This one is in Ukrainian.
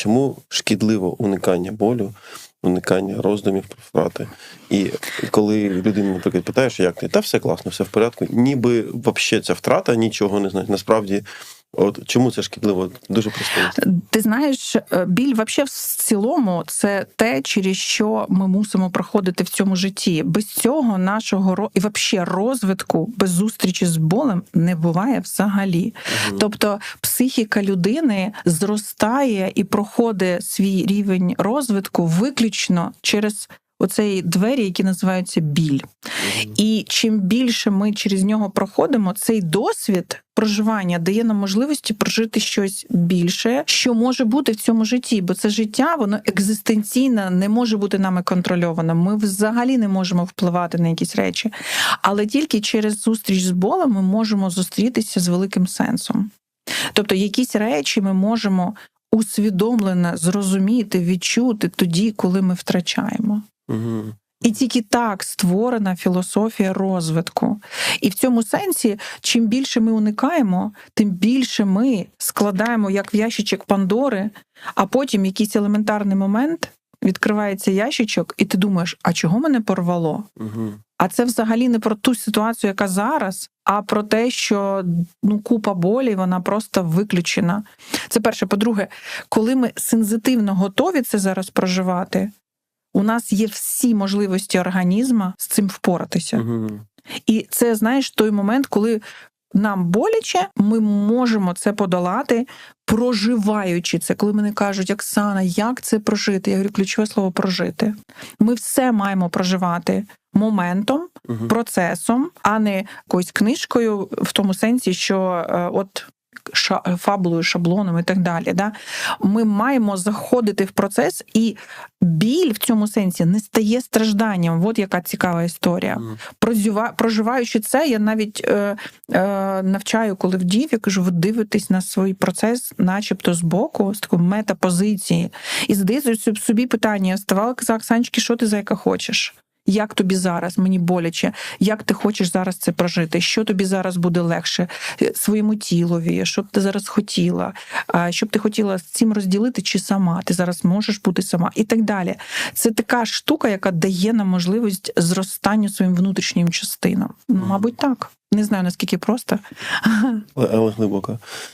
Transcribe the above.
чому шкідливо уникання болю, уникання роздумів про втрати. І коли людина, наприклад, питаєш, як ти, та все класно, все в порядку, ніби взагалі ця втрата нічого не значить. Насправді, от чому це шкідливо? Дуже просто. Ти знаєш, е, біль вообще в цілому це те, через що ми мусимо проходити в цьому житті. Без цього нашого і вообще розвитку без зустрічі з болем не буває взагалі. Мгм. Тобто психіка людини зростає і проходить свій рівень розвитку виключно через оцей двері, які називаються біль. І чим більше ми через нього проходимо, цей досвід проживання дає нам можливості прожити щось більше, що може бути в цьому житті, бо це життя, воно екзистенційно не може бути нами контрольовано. Ми взагалі не можемо впливати на якісь речі. Але тільки через зустріч з болем ми можемо зустрітися з великим сенсом. Тобто, якісь речі ми можемо усвідомлено зрозуміти, відчути тоді, коли ми втрачаємо. Мгм. І тільки так створена філософія розвитку. І в цьому сенсі, чим більше ми уникаємо, тим більше ми складаємо як в ящичок Пандори, а потім якийсь елементарний момент відкривається ящичок, і ти думаєш, а чого мене порвало? Мгм. А це взагалі не про ту ситуацію, яка зараз, а про те, що ну купа болі, вона просто виключена. Це перше. По-друге, коли ми сензитивно готові це зараз проживати, у нас є всі можливості організма з цим впоратися. Мгм. І це, знаєш, той момент, коли нам боляче, ми можемо це подолати, проживаючи це. Коли мене кажуть, Оксана, як це прожити? Я говорю, ключове слово прожити. Ми все маємо проживати моментом, Мгм. процесом, а не якоюсь книжкою, в тому сенсі, що е, от. Ша- Фабулою, шаблоном і так далі. Да? Ми маємо заходити в процес, і біль в цьому сенсі не стає стражданням. От яка цікава історія. Проживаючи це, я навіть е, е, навчаю, коли в дів, я кажу, ви дивитесь на свій процес, начебто збоку, з такої метапозиції, і задаєте собі питання: я ставала казала, Оксаночки, що ти за яка хочеш? Як тобі зараз мені боляче? Як ти хочеш зараз це прожити? Що тобі зараз буде легше Е, своєму тілові? Що б ти зараз хотіла? Що б ти хотіла з цим розділити, чи сама? Ти зараз можеш бути сама, і так далі. Це така штука, яка дає нам можливість зростання своїм внутрішнім частинам. Мабуть, так. Не знаю наскільки просто. Але глибоко.